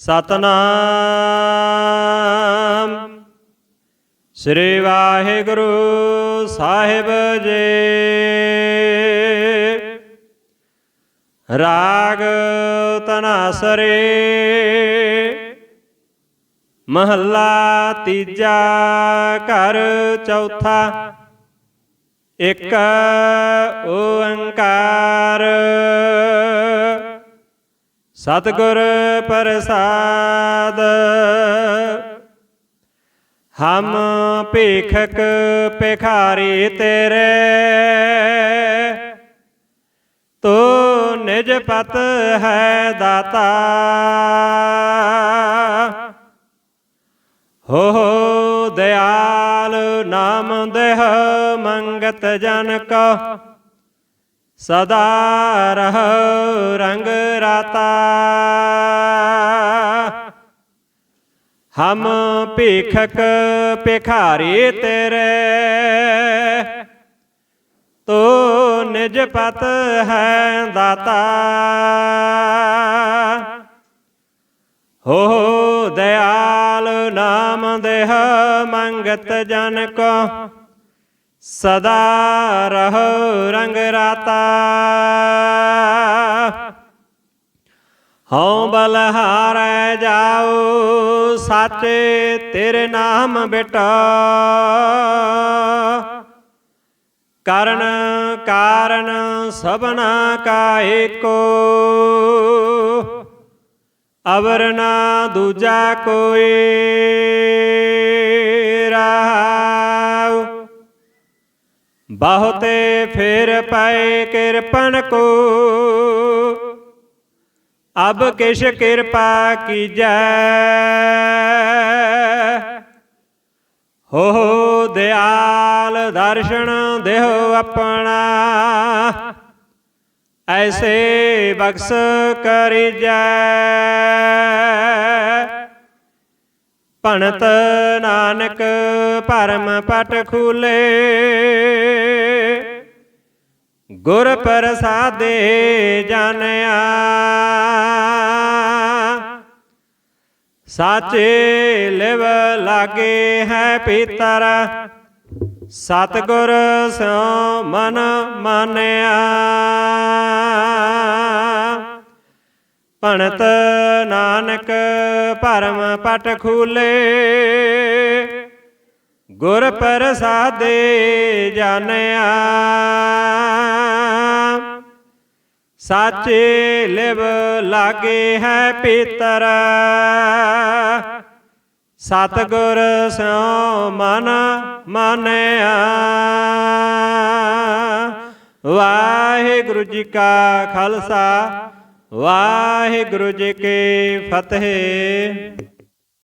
ਸਤਨਾਮ। ਸ੍ਰੀ ਵਾਹਿਗੁਰੂ ਸਾਹਿਬ ਜੀ। ਰਾਗ ਤਨਾਸਰੇ। ਮਹੱਲਾ ਤੀਜਾ ਘਰ ਚੌਥਾ। ਇੱਕ ਓੰਕਾਰ। ਸਤਿਗੁਰ ਪ੍ਰਸਾਦ, ਹਮ ਭੇਖਕ ਭਿਖਾਰੀ ਤੇਰੇ, ਤੂੰ ਨਿਜ ਪਤ ਹੈ ਦਾਤਾ। ਹੋ ਹੋ ਦਿਆਲ ਨਾਮ ਦੇਹ ਮੰਗਤ ਜਨ ਕੋ। ਸਦਾ ਰਹ ਰੰਗ ਰਾਤਾ। ਹਮ ਭੀਖਕ ਭਿਖਾਰੀ ਤੇਰੇ। ਤੋ ਨਿਜ ਪਤ ਹੈ ਦਾਤਾ। ਹੋ ਹੋ ਦਿਆਲ ਨਾਮ ਦੇਹ ਮੰਗਤ ਜਨ ਕੋ। ਸਦਾ ਰਹ ਰੰਗ ਰਾਤਾ। ਹਉ ਬਲਹਾਰੈ ਜਾਉ ਸਾਚੇ ਤੇਰੇ ਨਾਮ ਬਿਟਾ। ਕਰਨ ਕਾਰਨ ਸਭਨਾ ਕਾ ਏਕੋ। ਅਵਰ ਨਾ ਦੂਜਾ ਕੋਈ। ਬਹੁਤੇ ਫਿਰ ਪਏ ਕਿਰਪਨ ਕੋ। ਅਬ ਕਿਛ ਕਿਰਪਾ ਕੀਜੈ। ਹੋ ਹੋ ਦਿਆਲ ਦਰਸ਼ਨ ਦੇਹੁ ਆਪਣਾ। ਐਸੇ ਬਖਸ ਕਰੀਜੈ। ਭਣਤ ਨਾਨਕ ਪਰਮ ਪਟ ਖੂਲੇ। ਗੁਰ ਪ੍ਰਸਾਦੇ ਜਾਣਿਆ ਸਾਚੇ ਲਿਵ ਲਾਗੇ ਹੈ ਪੀਤਰ, ਸਤਗੁਰ ਸਿਉ ਮਨ ਮਾਨਿਆ। ਭਣਤ ਨਾਨਕ ਭਰਮ ਪਟ ਖੂਲੇ ਗੁਰ ਪ੍ਰਸਾਦੇ ਜਾਣਿਆ। ਸਾਚੇ ਲਿਵ ਲਾਗੇ ਹੈ ਪੀਤਰ। ਸਤਗੁਰ ਸਿਉ ਮਨ ਮਾਨਿਆ। ਵਾਹਿਗੁਰੂ ਜੀ ਕਾ ਖਾਲਸਾ, ਵਾਹਿਗੁਰੂ ਜੀ ਕੀ ਫਤਿਹ।